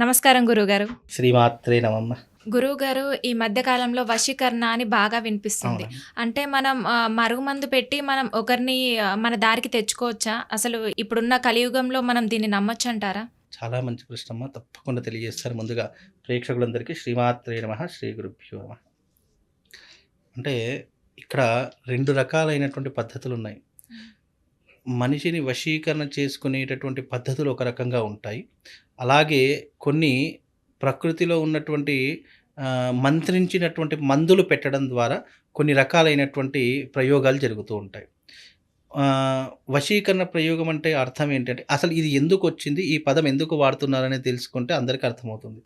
నమస్కారం గురుగారు శ్రీమాత్రే నమమ్మ గురువుగారు ఈ మధ్య కాలంలో వశీకరణ అని బాగా వినిపిస్తుంది? అంటే మనం మరుగుమందు పెట్టి మనం ఒకరిని మన దారికి తెచ్చుకోవచ్చా? అసలు ఇప్పుడున్న కలియుగంలో మనం దీన్ని నమ్మొచ్చు అంటారా చాలా మంచి ప్రశ్న తప్పకుండా తెలియజేస్తారు. ముందుగా ప్రేక్షకులందరికీ శ్రీమాత్రే నమ శ్రీ గురుభ్యో నమ. అంటే ఇక్కడ రెండు రకాలైనటువంటి పద్ధతులు ఉన్నాయి మనిషిని వశీకరణ చేసుకునేటటువంటి పద్ధతులు ఒక రకంగా ఉంటాయి. అలాగే కొన్ని ప్రకృతిలో ఉన్నటువంటి మంత్రించినటువంటి మందులు పెట్టడం ద్వారా కొన్ని రకాలైనటువంటి ప్రయోగాలు జరుగుతూ ఉంటాయి. వశీకరణ ప్రయోగం అంటే అర్థం ఏంటంటే అసలు ఇది ఎందుకు వచ్చింది ఈ పదం ఎందుకు వాడుతున్నారని తెలుసుకుంటే అందరికీ అర్థమవుతుంది.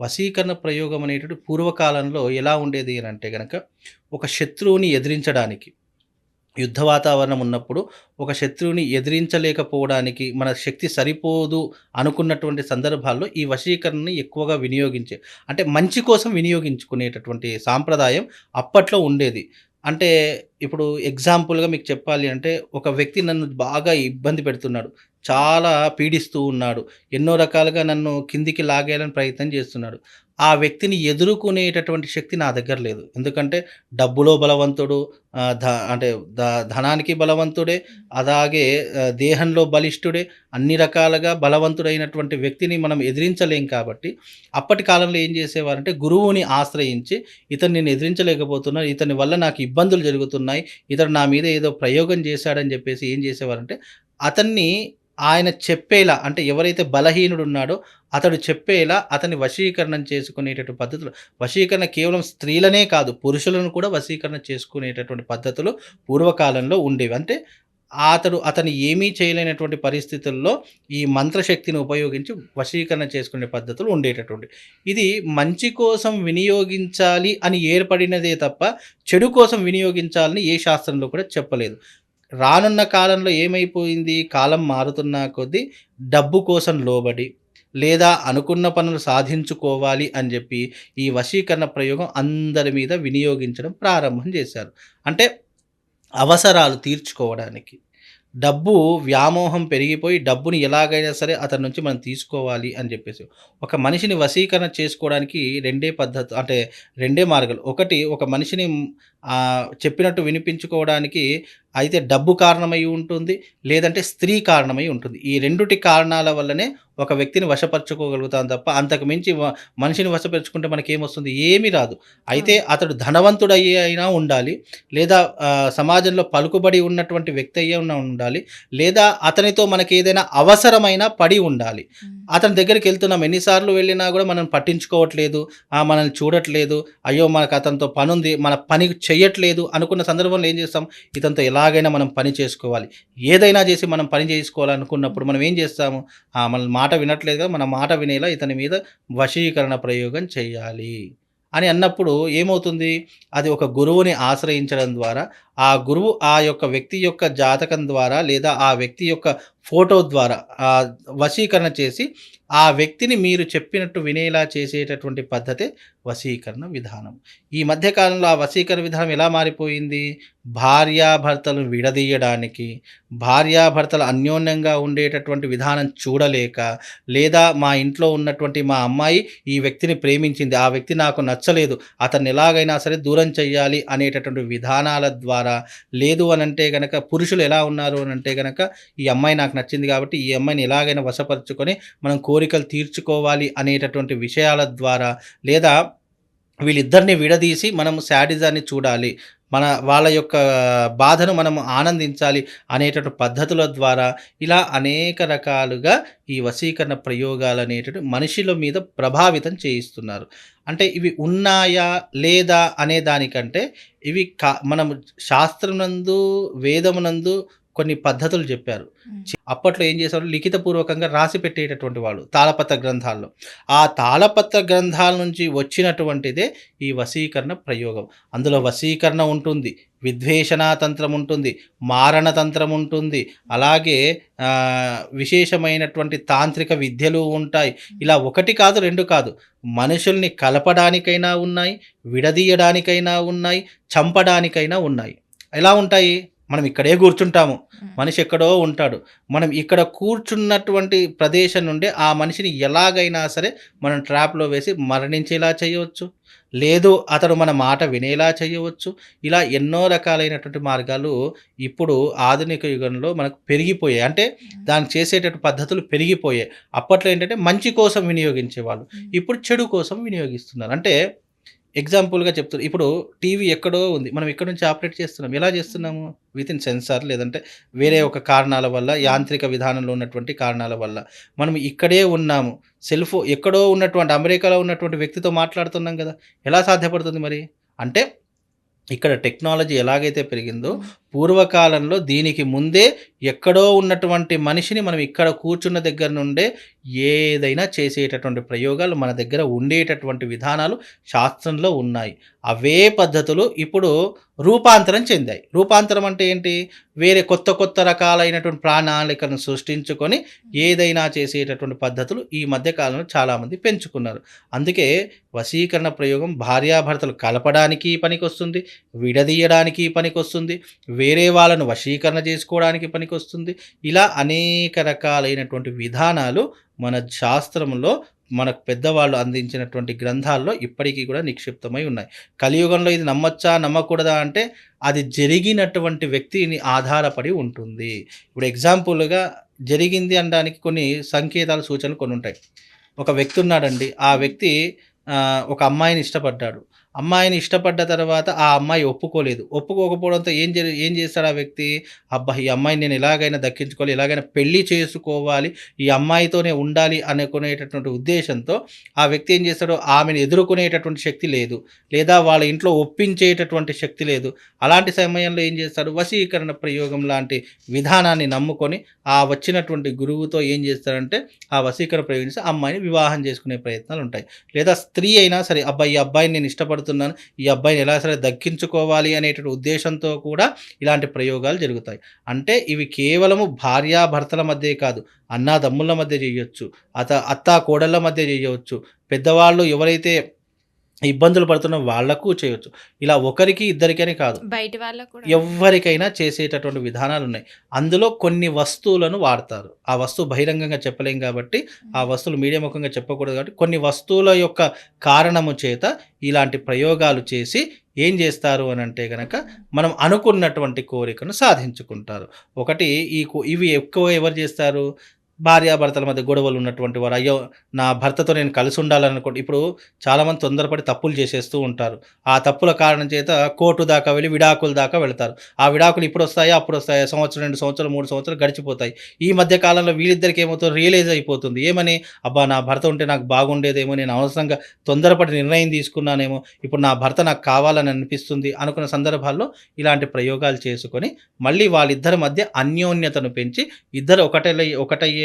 వశీకరణ ప్రయోగం అనేటువంటి పూర్వకాలంలో ఎలా ఉండేది అని అంటే కనుక ఒక శత్రువుని ఎదిరించడానికి యుద్ధ వాతావరణం ఉన్నప్పుడు ఒక శత్రువుని ఎదిరించలేకపోవడానికి మన శక్తి సరిపోదు అనుకున్నటువంటి సందర్భాల్లో ఈ వశీకరణని ఎక్కువగా వినియోగించే అంటే మంచి కోసం వినియోగించుకునేటటువంటి సాంప్రదాయం అప్పట్లో ఉండేది. అంటే ఇప్పుడు ఎగ్జాంపుల్గా మీకు చెప్పాలి అంటే ఒక వ్యక్తి నన్ను బాగా ఇబ్బంది పెడుతున్నాడు. చాలా పీడిస్తూ ఉన్నాడు. ఎన్నో రకాలుగా నన్ను కిందికి లాగేయాలని ప్రయత్నం చేస్తున్నాడు. ఆ వ్యక్తిని ఎదుర్కొనేటటువంటి శక్తి నా దగ్గర లేదు. ఎందుకంటే డబ్బులో బలవంతుడు ధ అంటే ధ ధనానికి బలవంతుడే అలాగే దేహంలో బలిష్ఠుడే అన్ని రకాలుగా బలవంతుడైనటువంటి వ్యక్తిని మనం ఎదిరించలేం కాబట్టి అప్పటి కాలంలో ఏం చేసేవారంటే గురువుని ఆశ్రయించి ఇతను నేను ఎదిరించలేకపోతున్నాను ఇతని వల్ల నాకు ఇబ్బందులు జరుగుతున్నాయి ఇతను నా మీద ఏదో ప్రయోగం చేశాడని చెప్పేసి ఏం చేసేవారంటే అతన్ని ఆయన చెప్పేలా అంటే ఎవరైతే బలహీనుడు ఉన్నాడో అతడు చెప్పేలా అతన్ని వశీకరణం చేసుకునేటటువంటి పద్ధతులు. వశీకరణ కేవలం స్త్రీలనే కాదు పురుషులను కూడా వశీకరణ చేసుకునేటటువంటి పద్ధతులు పూర్వకాలంలో ఉండేవి. అంటే అతడు అతను ఏమీ చేయలేనటువంటి పరిస్థితుల్లో ఈ మంత్రశక్తిని ఉపయోగించి వశీకరణ చేసుకునే పద్ధతులు ఉండేటటువంటి. ఇది మంచి కోసం వినియోగించాలి అని ఏర్పడినదే తప్ప చెడు కోసం వినియోగించాలని ఏ శాస్త్రంలో కూడా చెప్పలేదు. రానున్న కాలంలో ఏమైపోయింది? కాలం మారుతున్న కొద్దీ డబ్బు కోసం లోబడి లేదా అనుకున్న పనులు సాధించుకోవాలి అని చెప్పి ఈ వశీకరణ ప్రయోగం అందరి మీద వినియోగించడం ప్రారంభం చేశారు. అంటే అవసరాలు తీర్చుకోవడానికి. డబ్బు వ్యామోహం పెరిగిపోయి డబ్బుని ఎలాగైనా సరే అతని నుంచి మనం తీసుకోవాలి అని చెప్పేసి ఒక మనిషిని వశీకరణ చేసుకోవడానికి రెండే పద్ధతి అంటే రెండే మార్గాలు. ఒకటి ఒక మనిషిని చెప్పినట్టు వినిపించుకోవడానికి అయితే డబ్బు కారణమై ఉంటుంది లేదంటే స్త్రీ కారణమై ఉంటుంది. ఈ రెండుటి కారణాల వల్లనే ఒక వ్యక్తిని వశపరచుకోగలుగుతాం తప్ప అంతకు మించి మనిషిని వశపరుచుకుంటే మనకి ఏమొస్తుంది ఏమీ రాదు. అయితే అతడు ధనవంతుడయ్యి అయినా ఉండాలి లేదా సమాజంలో పలుకుబడి ఉన్నటువంటి వ్యక్తి అయ్యే ఉన్న ఉండాలి లేదా అతనితో మనకి ఏదైనా అవసరమైన పడి ఉండాలి. అతని దగ్గరికి వెళ్తున్నాం ఎన్నిసార్లు వెళ్ళినా కూడా మనం పట్టించుకోవట్లేదు మనల్ని చూడట్లేదు అయ్యో మనకు అతనితో పని ఉంది మన పని చెయ్యట్లేదు అనుకున్న సందర్భంలో ఏం చేస్తాం? ఇతనితో ఎలాగైనా మనం పని చేసుకోవాలి. ఏదైనా చేసి మనం పని చేసుకోవాలనుకున్నప్పుడు మనం ఏం చేస్తాము? మన మాట వినట్లేదు కదా, మన మాట వినేలా ఇతని మీద వశీకరణ ప్రయోగం చేయాలి అని అన్నప్పుడు ఏమవుతుంది? అది ఒక గురువుని ఆశ్రయించడం ద్వారా ఆ గురువు ఆ యొక్క వ్యక్తి యొక్క జాతకం ద్వారా లేదా ఆ వ్యక్తి యొక్క ఫోటో ద్వారా వశీకరణ చేసి ఆ వ్యక్తిని మీరు చెప్పినట్టు వినేలా చేసేటటువంటి పద్ధతే వశీకరణ విధానం. ఈ మధ్యకాలంలో ఆ వశీకరణ విధానం ఎలా మారిపోయింది? భార్యాభర్తలను విడదీయడానికి భార్యాభర్తలు అన్యోన్యంగా ఉండేటటువంటి విధానం చూడలేక లేదా మా ఇంట్లో ఉన్నటువంటి మా అమ్మాయి ఈ వ్యక్తిని ప్రేమించింది ఆ వ్యక్తి నాకు నచ్చలేదు అతన్ని ఎలాగైనా సరే దూరం చెయ్యాలి అనేటటువంటి విధానాల ద్వారా లేదు అని అంటే కనుక పురుషులు ఎలా ఉన్నారు అని అంటే కనుక ఈ అమ్మాయి నాకు నచ్చింది కాబట్టి ఈ అమ్మాయిని ఎలాగైనా వశపరుచుకొని మనం కోరికలు తీర్చుకోవాలి అనేటటువంటి విషయాల ద్వారా లేదా వీళ్ళిద్దరిని విడదీసి మనం శాడిజాన్ని చూడాలి. మన వాళ్ళ యొక్క బాధను మనం ఆనందించాలి అనేటటువంటి పద్ధతుల ద్వారా ఇలా అనేక రకాలుగా ఈ వశీకరణ ప్రయోగాలు అనేటటువంటి మనుషుల మీద ప్రభావితం చేయిస్తున్నారు. అంటే ఇవి ఉన్నాయా లేదా అనే దానికంటే ఇవి కా మనం శాస్త్రమునందు వేదమునందు కొన్ని పద్ధతులు చెప్పారు. అప్పట్లో ఏం చేసేవారు లిఖితపూర్వకంగా రాసి పెట్టేటటువంటి వాళ్ళు తాళపత్ర గ్రంథాల్లో. ఆ తాళపత్ర గ్రంథాల నుంచి వచ్చినటువంటిదే ఈ వశీకరణ ప్రయోగం. అందులో వశీకరణ ఉంటుంది విద్వేషణ తంత్రం ఉంటుంది మారణ తంత్రం ఉంటుంది అలాగే విశేషమైనటువంటి తాంత్రిక విద్యలు ఉంటాయి. ఇలా ఒకటి కాదు రెండు కాదు. మనుషుల్ని కలపడానికైనా ఉన్నాయి విడదీయడానికైనా ఉన్నాయి చంపడానికైనా ఉన్నాయి. ఎలా ఉంటాయి? మనం ఇక్కడే కూర్చుంటాము. మనిషి ఎక్కడో ఉంటాడు. మనం ఇక్కడ కూర్చున్నటువంటి ప్రదేశం నుండి ఆ మనిషిని ఎలాగైనా సరే మనం ట్రాప్లో వేసి మరణించేలా చేయవచ్చు. లేదు అతడు మన మాట వినేలా చేయవచ్చు. ఇలా ఎన్నో రకాలైనటువంటి మార్గాలు ఇప్పుడు ఆధునిక యుగంలో మనకు పెరిగిపోయాయి. అంటే. దానికి చేసేటటువంటి పద్ధతులు పెరిగిపోయాయి. అప్పట్లో ఏంటంటే మంచి కోసం వినియోగించేవాళ్ళు. ఇప్పుడు చెడు కోసం వినియోగిస్తున్నారు. అంటే ఎగ్జాంపుల్గా చెప్తున్నారు ఇప్పుడు టీవీ ఎక్కడో ఉంది. మనం ఇక్కడ నుంచి ఆపరేట్ చేస్తున్నాం? ఎలా చేస్తున్నాము? విత్ ఇన్ సెన్సార్ లేదంటే వేరే ఒక కారణాల వల్ల యాంత్రిక విధానంలో ఉన్నటువంటి కారణాల వల్ల మనం ఇక్కడే ఉన్నాము. సెల్ ఫోన్ ఎక్కడో ఉన్నటువంటి అమెరికాలో ఉన్నటువంటి వ్యక్తితో మాట్లాడుతున్నాం కదా? ఎలా సాధ్యపడుతుంది మరి? అంటే ఇక్కడ టెక్నాలజీ ఎలాగైతే పెరిగిందో హ్మ్. పూర్వకాలంలో దీనికి ముందే ఎక్కడో ఉన్నటువంటి మనిషిని మనం ఇక్కడ కూర్చున్న దగ్గర నుండే ఏదైనా చేసేటటువంటి ప్రయోగాలు మన దగ్గర ఉండేటటువంటి విధానాలు శాస్త్రంలో ఉన్నాయి. అవే పద్ధతులు ఇప్పుడు రూపాంతరం చెందాయి. రూపాంతరం అంటే ఏంటి? వేరే కొత్త కొత్త రకాలైనటువంటి ప్రణాళికను సృష్టించుకొని ఏదైనా చేసేటటువంటి పద్ధతులు ఈ మధ్య కాలంలో చాలామంది పెంచుకున్నారు. అందుకే వశీకరణ ప్రయోగం భార్యాభర్తలు కలపడానికి పనికొస్తుంది విడదీయడానికి పనికొస్తుంది వేరే వాళ్ళను వశీకరణ చేసుకోవడానికి పనికొస్తుంది. ఇలా అనేక రకాలైనటువంటి విధానాలు మన శాస్త్రంలో మనకు పెద్దవాళ్ళు అందించినటువంటి గ్రంథాల్లో ఇప్పటికీ కూడా నిక్షిప్తమై ఉన్నాయి. కలియుగంలో ఇది నమ్మొచ్చా? నమ్మకూడదా? అంటే అది జరిగినటువంటి వ్యక్తిని ఆధారపడి ఉంటుంది. ఇప్పుడు ఎగ్జాంపుల్గా జరిగింది అనడానికి కొన్ని సంకేతాలు సూచనలు కొన్ని ఉంటాయి ఒక వ్యక్తి ఉన్నాడండి. ఆ వ్యక్తి ఒక అమ్మాయిని ఇష్టపడ్డాడు. అమ్మాయిని ఇష్టపడ్డ తర్వాత ఆ అమ్మాయి ఒప్పుకోలేదు. ఒప్పుకోకపోవడంతో ఏం జరి ఏం చేస్తాడు ఆ వ్యక్తి? అబ్బా ఈ అమ్మాయిని నేను ఎలాగైనా దక్కించుకోవాలి ఎలాగైనా పెళ్ళి చేసుకోవాలి ఈ అమ్మాయితోనే ఉండాలి అనుకునేటటువంటి ఉద్దేశంతో ఆ వ్యక్తి ఏం చేస్తాడో ఆమెను ఎదుర్కొనేటటువంటి శక్తి లేదు. లేదా వాళ్ళ ఇంట్లో ఒప్పించేటటువంటి శక్తి లేదు. అలాంటి సమయంలో ఏం చేస్తాడు? వశీకరణ ప్రయోగం లాంటి విధానాన్ని నమ్ముకొని ఆ వచ్చినటువంటి గురువుతో ఏం చేస్తాడంటే ఆ వశీకరణ ప్రయోగించి అమ్మాయిని వివాహం చేసుకునే ప్రయత్నాలు ఉంటాయి. లేదా స్త్రీ అయినా సరే అబ్బాయి ఈ అబ్బాయిని నేను ఇష్టపడుతున్నాను ఈ అబ్బాయిని ఎలా సరే దక్కించుకోవాలి అనేటువంటి ఉద్దేశంతో కూడా ఇలాంటి ప్రయోగాలు జరుగుతాయి. అంటే ఇవి కేవలము భార్యాభర్తల మధ్య కాదు అన్నాదమ్ముల మధ్య చేయొచ్చు అత అత్త కోడళ్ళ మధ్య చేయవచ్చు. పెద్దవాళ్ళు ఎవరైతే ఇబ్బందులు పడుతున్న వాళ్ళకు చేయొచ్చు. ఇలా ఒకరికి ఇద్దరికి అని కాదు. బయటి వాళ్ళకు ఎవరికైనా చేసేటటువంటి విధానాలు ఉన్నాయి. అందులో కొన్ని వస్తువులను వాడతారు. ఆ వస్తువు బహిరంగంగా చెప్పలేం కాబట్టి ఆ వస్తువులు మీడియా ముఖంగా చెప్పకూడదు కాబట్టి కొన్ని వస్తువుల యొక్క కారణము చేత ఇలాంటి ప్రయోగాలు చేసి ఏం చేస్తారు అని అంటే కనుక మనం అనుకున్నటువంటి కోరికను సాధించుకుంటారు. ఒకటి ఈ ఇవి ఎక్కువ ఎవరు చేస్తారు? భార్యాభర్తల మధ్య గొడవలు ఉన్నటువంటి వారు అయ్యో నా భర్తతో నేను కలిసి ఉండాలనుకోండి. ఇప్పుడు చాలామంది తొందరపడి తప్పులు చేసేస్తూ ఉంటారు. ఆ తప్పుల కారణం చేత కోర్టు దాకా వెళ్ళి విడాకుల దాకా వెళ్తారు. ఆ విడాకులు ఇప్పుడు వస్తాయా అప్పుడు వస్తాయా సంవత్సరం రెండు సంవత్సరాలు మూడు సంవత్సరాలు గడిచిపోతాయి. ఈ మధ్య కాలంలో వీళ్ళిద్దరికి ఏమవుతుంది రియలైజ్ అయిపోతుంది. ఏమని? అబ్బా నా భర్త ఉంటే నాకు బాగుండేదేమో నేను అవసరంగా తొందరపడి నిర్ణయం తీసుకున్నానేమో ఇప్పుడు నా భర్త నాకు కావాలని అనిపిస్తుంది అనుకున్న సందర్భాల్లో ఇలాంటి ప్రయోగాలు చేసుకొని మళ్ళీ వాళ్ళిద్దరి మధ్య అన్యోన్యతను పెంచి ఇద్దరు ఒకటే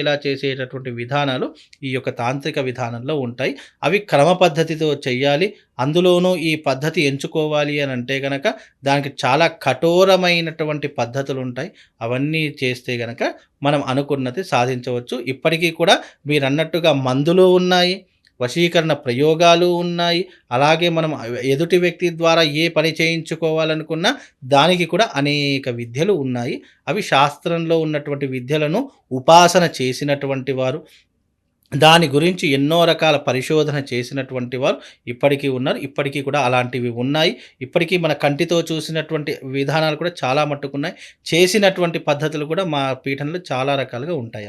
వచ్చేలా చేసేటటువంటి విధానాలు ఈ యొక్క తాంత్రిక విధానంలో ఉంటాయి. అవి క్రమ పద్ధతితో చెయ్యాలి. అందులోనూ ఈ పద్ధతి ఎంచుకోవాలి అని అంటే గనక దానికి చాలా కఠోరమైనటువంటి పద్ధతులు ఉంటాయి. అవన్నీ చేస్తే గనక మనం అనుకున్నది సాధించవచ్చు. ఇప్పటికీ కూడా మీరు అన్నట్టుగా మందులు ఉన్నాయి. వశీకరణ ప్రయోగాలు ఉన్నాయి. అలాగే మనం ఎదుటి వ్యక్తి ద్వారా ఏ పని చేయించుకోవాలనుకున్నా దానికి కూడా అనేక విద్యలు ఉన్నాయి. అవి శాస్త్రంలో ఉన్నటువంటి విద్యలను ఉపాసన చేసినటువంటి వారు దాని గురించి ఎన్నో రకాల పరిశోధన చేసినటువంటి వారు ఇప్పటికీ ఉన్నారు. ఇప్పటికీ కూడా అలాంటివి ఉన్నాయి. ఇప్పటికీ మన కంటితో చూసినటువంటి విధానాలు కూడా చాలా మట్టుకున్నాయి. చేసినటువంటి పద్ధతులు కూడా మా పీఠంలో చాలా రకాలుగా ఉంటాయి